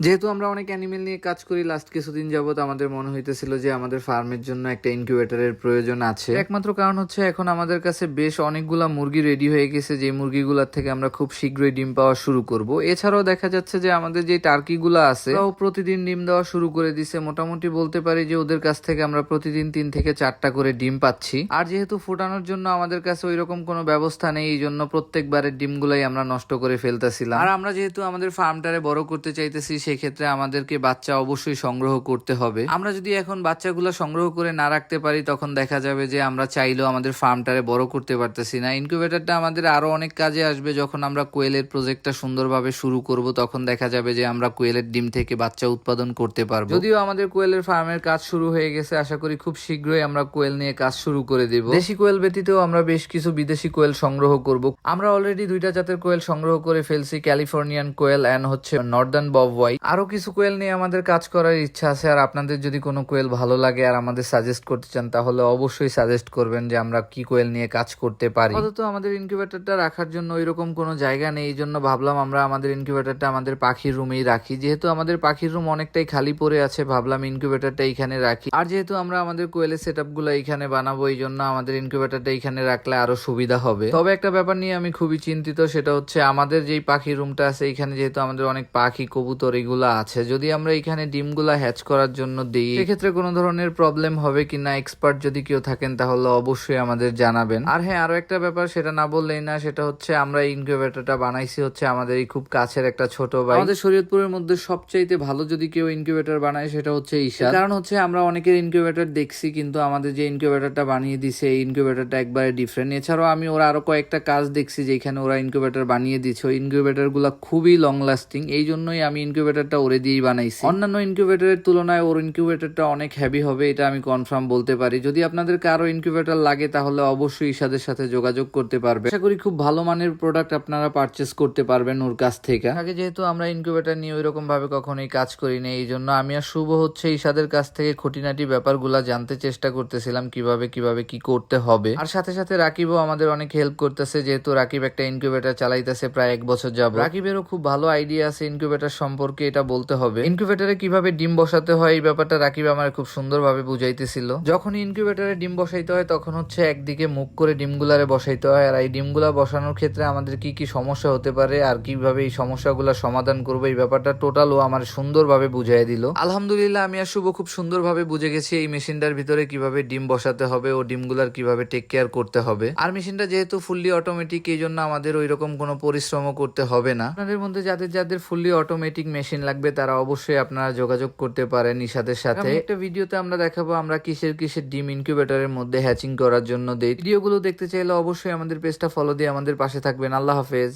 যেহেতু আমরা অনেক অ্যানিমেল নিয়ে কাজ করি লাস্ট কিছুদিন যাবত আমাদের মনে হইতেছিল যে আমাদের ফার্মের জন্য একটা ইনকিউবেটরের প্রয়োজন আছে। একমাত্র কারণ হচ্ছে এখন আমাদের কাছে বেশ অনেকগুলা মুরগি রেডি হয়ে গেছে যে মুরগিগুলার থেকে আমরা খুব শীঘ্রই ডিম পাওয়া শুরু করব। এছাড়াও দেখা যাচ্ছে যে আমাদের যে টার্কিগুলো আছে তাও প্রতিদিন ডিম দেওয়া শুরু করে দিছে। মোটামুটি বলতে পারি যে ওদের কাছ থেকে আমরা প্রতিদিন তিন থেকে চারটা করে ডিম পাচ্ছি। আর যেহেতু ফোটানোর জন্য আমাদের কাছে ওই রকম কোনো ব্যবস্থা নেই, এই জন্য প্রত্যেকবারের ডিমগুলাই আমরা নষ্ট করে ফেলতেছিলাম। আর আমরা যেহেতু আমাদের ফার্মটারে বড় করতে চাইতেছি সেক্ষেত্রে আমাদেরকে বাচ্চা অবশ্যই সংগ্রহ করতে হবে। আমরা যদি এখন বাচ্চাগুলো সংগ্রহ করে না রাখতে পারি, তখন দেখা যাবে যে আমরা চাইলেও আমাদের ফার্মটারে বড় করতে পারতেছি না। ইনকিউবেটরটা আমাদের আরও অনেক কাজে আসবে। যখন আমরা কোয়েলের প্রজেক্টটা সুন্দরভাবে শুরু করব, তখন দেখা যাবে যে আমরা কোয়েলের ডিম থেকে বাচ্চা উৎপাদন করতে পারব। যদিও আমাদের কোয়েলের ফার্মের কাজ শুরু হয়ে গেছে, আশা করি খুব শীঘ্রই আমরা কোয়েল নিয়ে কাজ শুরু করে দেব। দেশি কোয়েল ব্যতীতেও আমরা বেশ কিছু বিদেশি কোয়েল সংগ্রহ করব। আমরা অলরেডি দুইটা জাতের কোয়েল সংগ্রহ করে ফেলছি, ক্যালিফোর্নিয়ান কোয়েল অ্যান্ড হচ্ছে নর্দার্ন বব হোয়াইট আরও কিছু কোয়েল নিয়ে আমাদের কাজ করার ইচ্ছা আছে, আর আপনাদের যদি কোনো কোয়েল ভালো লাগে আর আমাদের সাজেস্ট করতে চান, তাহলে অবশ্যই সাজেস্ট করবেন যে আমরা কি কোয়েল নিয়ে কাজ করতে পারি। আপাতত আমাদের ইনকিউবেটরটা রাখার জন্য ওইরকম কোনো জায়গা নেই, এই জন্য ভাবলাম আমরা আমাদের ইনকিউবেটরটা আমাদের পাখির রুমেই রাখি। যেহেতু আমাদের পাখির রুম অনেকটাই খালি পড়ে আছে, ভাবলাম ইনকিউবেটরটা এখানে রাখি। আর যেহেতু আমরা আমাদের কোয়েলের সেটগুলো এখানে বানাবো, এই জন্য আমাদের ইনকিউবেটরটা এখানে রাখলে আরও সুবিধা হবে। তবে একটা ব্যাপার নিয়ে আমি খুবই চিন্তিত, সেটা হচ্ছে আমাদের যেই পাখির রুমটা আছে এখানে যেহেতু আমাদের অনেক পাখি, কবুতর এগুলো আছে যদি আমরা এখানে ডিমগুলা হ্যাচ করার জন্য দিই সেক্ষেত্রে কোনো ধরনের প্রবলেম হবে কিনা এক্সপার্ট যদি কেউ থাকেন তাহলে অবশ্যই আমাদের জানাবেন। আর হ্যাঁ আরও একটা ব্যাপার সেটা না বললেই না সেটা হচ্ছে আমরা ইনকিউবেটরটা বানাইছি হচ্ছে আমাদের এই খুব কাছের একটা ছোট ভাই। আমাদের শরীয়তপুরের মধ্যে সবচাইতে ভালো যদি কেউ ইনকিউবেটর বানায় সেটা হচ্ছে ঈশা কারণ হচ্ছে আমরা অনেকের ইনকিউবেটর দেখছি কিন্তু আমাদের যে ইনকিউবেটরটা বানিয়ে দিছে এই ইনকিউবেটরটা একবারে ডিফারেন্ট এছাড়াও আমি ওরা আরও কয়েকটা কাজ দেখছি যেখানে ওরা ইনকিউবেটর বানিয়ে দিচ্ছে ওই ইনকিউবেটরগুলা খুবই লং লাস্টিং এই জন্যই আমি ইনকিউবেটরটা ওরে দিয়েই বানাইছি। অন্যান্য ইনকিউবেটরের তুলনায় ওর ইনকিউবেটরটা অনেক হেভি হবে, এটা আমি কনফার্ম বলতে পারি। যদি আপনাদের কারও ইনকিউবেটর লাগে, তাহলে অবশ্যই ঈশাদের সাথে যোগাযোগ করতে পারবে আশা করি খুব ভালো মানের প্রোডাক্ট আপনারা পারচেস করতে পারবেন ওর কাছ থেকে। আগে যেহেতু আমরা ইনকিউবেটর নিয়ে ওইরকম ভাবে কখনোই কাজ করি করিনি, এই জন্য আমি আর শুভ হচ্ছে ঈশাদের কাছ থেকে খুঁটিনাটি ব্যাপারগুলা জানতে চেষ্টা করতেছিলাম, কীভাবে কীভাবে কি করতে হবে। আর সাথে সাথে রাকিবও আমাদের অনেক হেল্প করতেছে, যেহেতু রাকিব একটা ইনকিউবেটর চালাইতেছে প্রায় এক বছর যাব রাকিবেরও খুব ভালো আইডিয়া আছে ইনকিউবেটর সম্পর্কে এটা বলতে হবে। ইনকিউবেটরে কীভাবে ডিম বসাতে হয়, এই ব্যাপারটা রাকিব আমার খুব সুন্দরভাবে বুঝাইতেছিল। যখন ইনকিউবেটরে ডিম বসাইতে হয়, তখন হচ্ছে একদিকে মুখ করে ডিমগুলারে বসাইতে হয়, আর এই ডিমগুলা বসানোর ক্ষেত্রে আমাদের কি কি সমস্যা হতে পারে, আর কীভাবে এই সমস্যাগুলো সমাধান করব, এই ব্যাপারটা টোটাল ও আমার সুন্দরভাবে বুঝাই দিল। আলহামদুলিল্লাহ, আমি আর শুভ খুব সুন্দরভাবে বুঝে গেছি এই মেশিনটার ভিতরে কীভাবে ডিম বসাতে হবে ও ডিমগুলার কীভাবে টেক কেয়ার করতে হবে। আর মেশিনটা যেহেতু ফুললি অটোমেটিক এই জন্য আমাদের ওই রকম কোনো পরিশ্রমও করতে হবে না। আপনাদের মধ্যে যাদের যাদের ফুললি অটোমেটিক মেশিন লাগবে তারা অবশ্যই আপনারা যোগাযোগ করতে পারেন নিশাদের সাথে। একটা ভিডিওতে আমরা দেখাবো আমরা কিসের কিসের ডিম ইনকিউবেটরের মধ্যে হ্যাচিং করার জন্য দেই। ভিডিওগুলো দেখতে চাইলে অবশ্যই আমাদের পেজটা ফলো দিয়ে আমাদের পাশে থাকবেন। আল্লাহ হাফেজ।